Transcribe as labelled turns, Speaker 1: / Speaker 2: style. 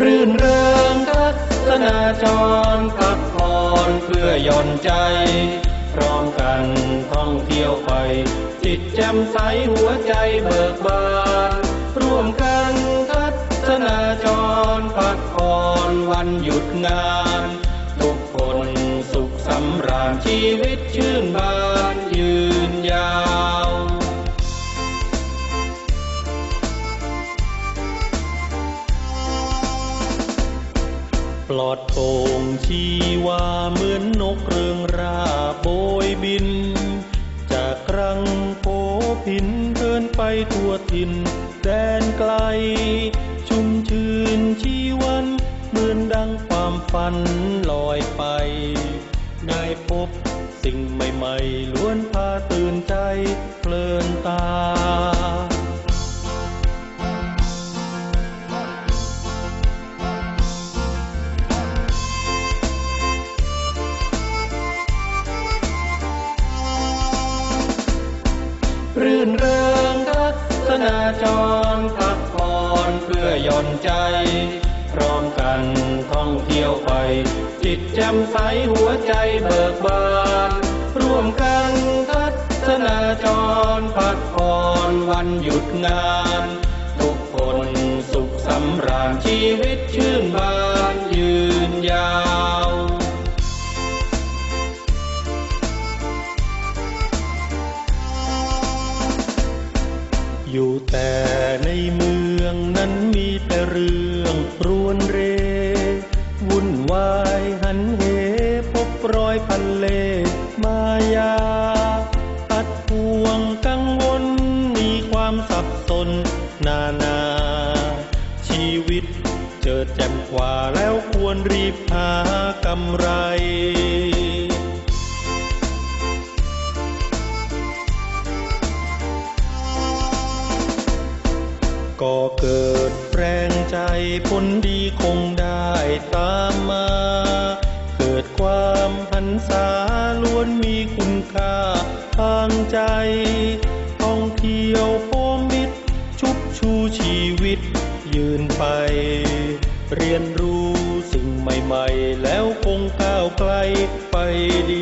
Speaker 1: รื่นเริงทัศนาจรพักผ่อนเพื่อย่อนใจ พร้อมกันท่องเที่ยวไป จิตแจ่มใสหัวใจเบิกบานร่วมกันทัศนาจรพักผ่อนวันหยุดงาน ทุกคนสุขสำราญชีวิตชื่นบาน ลอดโปร่งชีวาเหมือนนกเรืองราโบยบิน จากครังโพพินเดินไปทั่วถิ่นแดนไกล ชุ่มชื่นชีวันเหมือนดังความฝันลอยไปได้พบสิ่งใหม่ๆล้วนพาตื่นใจเพลินตา รื่นเริงทัศนาจรพักผ่อนเพื่อย่อนใจ พร้อมกันท่องเที่ยวไป จิตแจ่มใสหัวใจเบิกบาน ร่วมกันทัศนาจรพักผ่อนวันหยุดงาน ทุกคนสุขสำราญชีวิตชื่นบาน อยู่แต่ในเมืองนั้นมีแต่เรื่องรวนเร วุ่นวายหันเหพบรอยพันเลมายาตัดห่วงกังวลมีความสับสนนานา ชีวิตเจิดแจ่มกว่าแล้วควรรีบหากำไร ก็เกิดแรงใจผลดีคงได้ตามมา เกิดความพันษาล้วนมีคุณค่าทางใจ ท่องเที่ยวโพมิตร ชุบชูชีวิต ยืนไป เรียนรู้สิ่งใหม่ ๆ แล้วคงก้าวไกลไปดี